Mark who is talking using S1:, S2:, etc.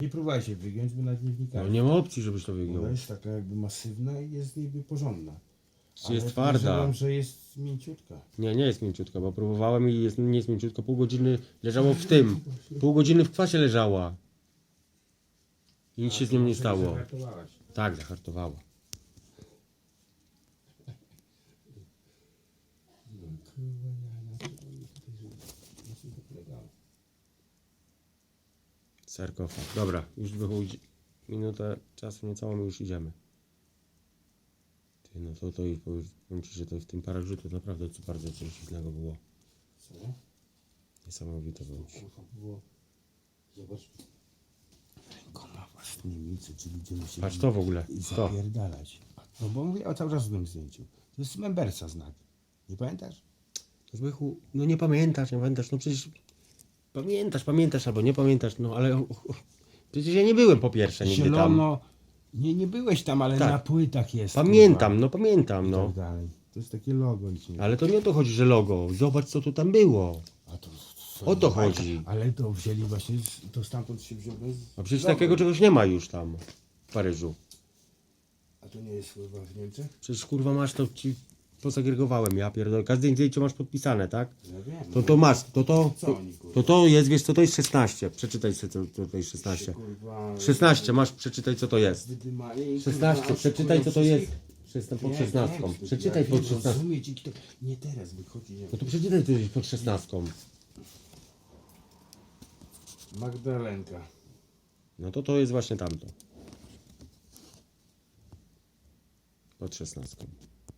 S1: Nie próbujcie wygiąć, bo nawet nie
S2: No
S1: wnikajcie.
S2: nie ma opcji, żebyś to
S1: Ona
S2: wygnął.
S1: jest taka jakby masywna i jest niby porządna.
S2: Jest twarda.
S1: podejrzewam, że jest mięciutka.
S2: Nie, nie jest mięciutka, bo próbowałem i jest, nie jest mięciutka. Pół godziny leżało w tym. Pół godziny w kwasie leżała. I nic się z nią nie stało.
S1: Zahartowałaś.
S2: Tak, zahartowała.
S1: No kurwa, ja na co oni tutaj na czym to polegało?
S2: Sarkofag. Dobra, już wychodzi. Minutę czasu niecałą już idziemy. Ty, no to to już powiem ci, że to w tym parażu to naprawdę co bardzo coś dziwnego było.
S1: Co?
S2: Niesamowite było.
S1: Było. Zobacz. Rękoma własnymi, co ci ludzie musieli
S2: Patrz to w ogóle.
S1: zapierdalać. No bo mówię o cały czas o tym zdjęciu. To jest Membersa znak. Nie pamiętasz?
S2: Zbychu, no nie pamiętasz, nie pamiętasz, no przecież pamiętasz, pamiętasz albo nie pamiętasz, no ale o, o, przecież ja nie byłem po pierwsze nigdy tam.
S1: Zielono. Nie, nie byłeś tam, ale
S2: Tak.
S1: na płytach jest.
S2: Pamiętam, no pamiętam,
S1: I
S2: no.
S1: tak dalej. To jest takie logo. nic nie-
S2: Ale to nie o to chodzi, że logo. Zobacz co tu tam było.
S1: A to,
S2: O to chodzi.
S1: Ale to wzięli właśnie, z, to stamtąd się wzięło z
S2: A przecież
S1: logo.
S2: takiego czegoś nie ma już tam w Paryżu.
S1: A to nie jest chyba w Niemczech?
S2: Przecież kurwa masz to ci posegregowałem, ja pierdolę. Każde zdjęcie masz podpisane, tak?
S1: Ja wiem.
S2: To to masz, to to,
S1: Co
S2: to,
S1: oni, kurwa?
S2: to, to jest, wiesz co to jest 16. Przeczytaj sobie co co to jest 16.
S1: Kurwa,
S2: 16, masz przeczytaj co to jest.
S1: wydymali i,
S2: 16,
S1: kurwa,
S2: przeczytaj co to jest.
S1: wszystkich. Nie,
S2: Pod
S1: nie,
S2: 16.
S1: nie,
S2: Przeczytaj pod
S1: wiem,
S2: 16.
S1: rozumiem ci, kto... Nie teraz wychodzi. Nie.
S2: No to przeczytaj coś pod 16.
S1: Magdalenka.
S2: No to to jest właśnie tamto. Pod 16.